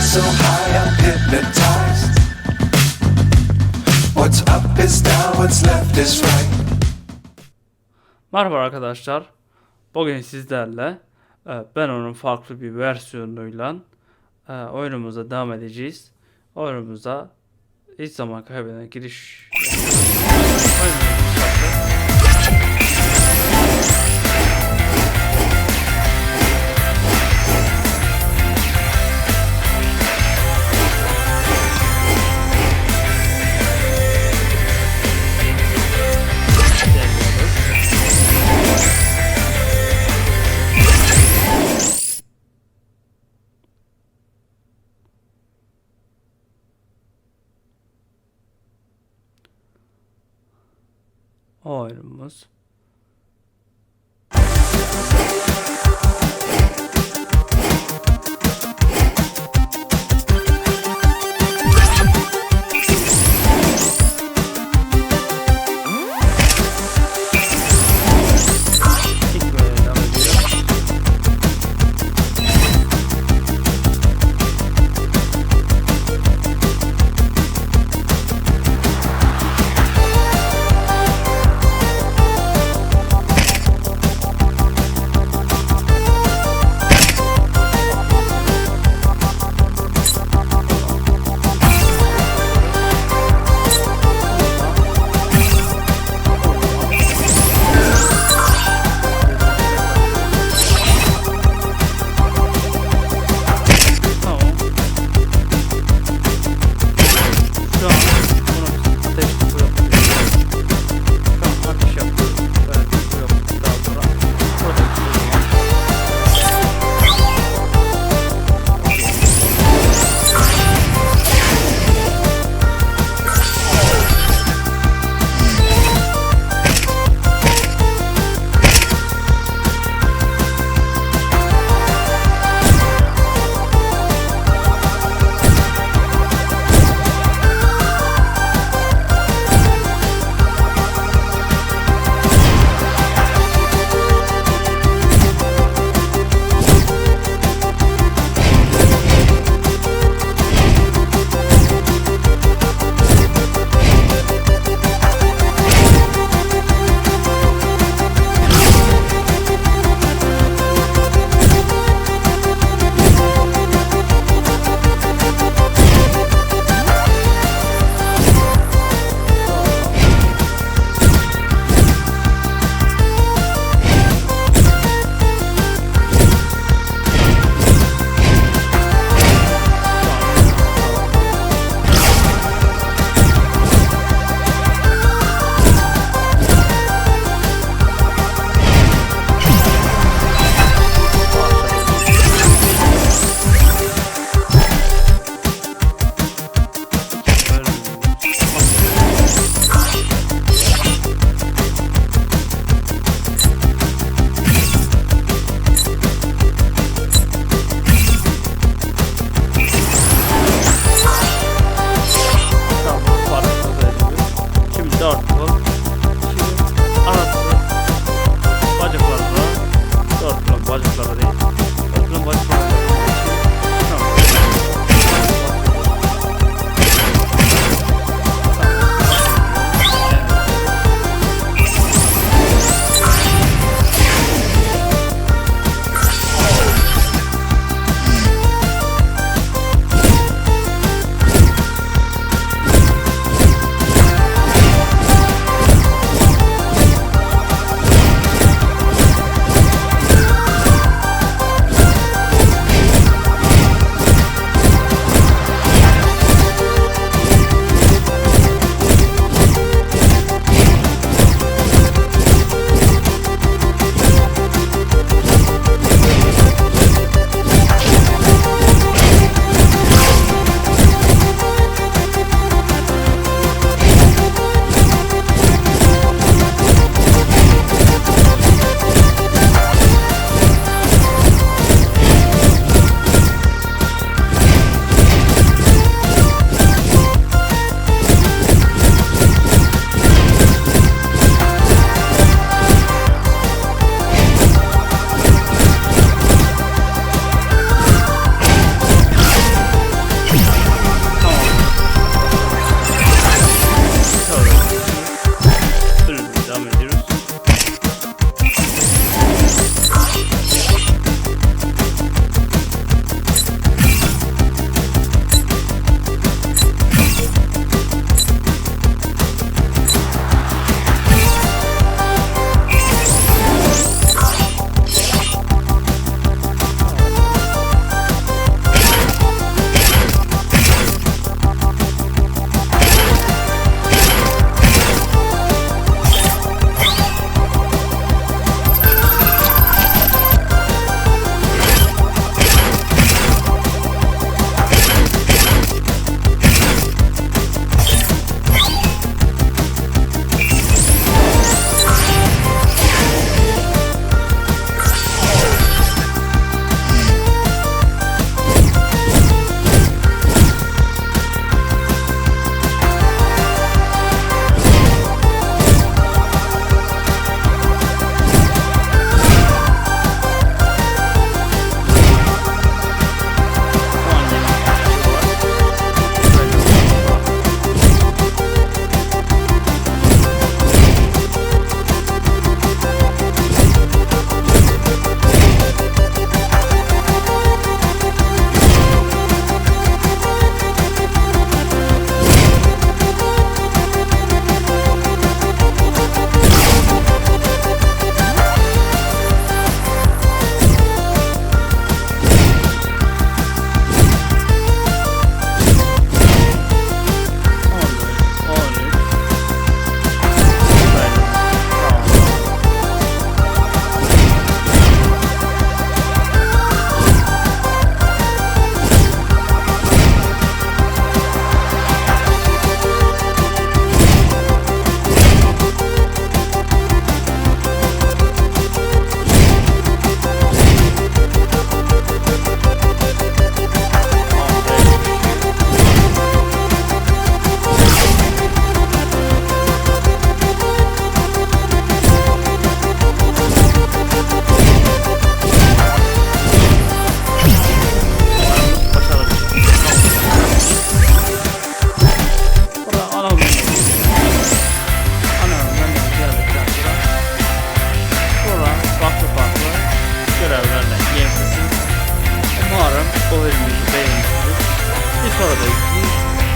fly so high, I'm hypnotized. What's up is down, what's left is right. Merhaba arkadaşlar. Bugün sizlerle e, ben onun farklı bir versiyonuyla e, oyunumuza devam edeceğiz. Oyunumuza hiç zaman kaybeden giriş Oyunumuza Oyunumuz. song.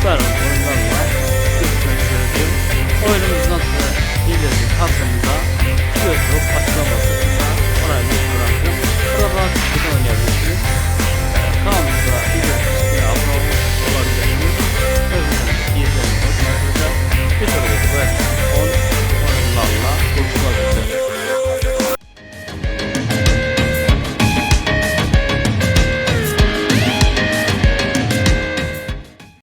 İzleyin. Ben onun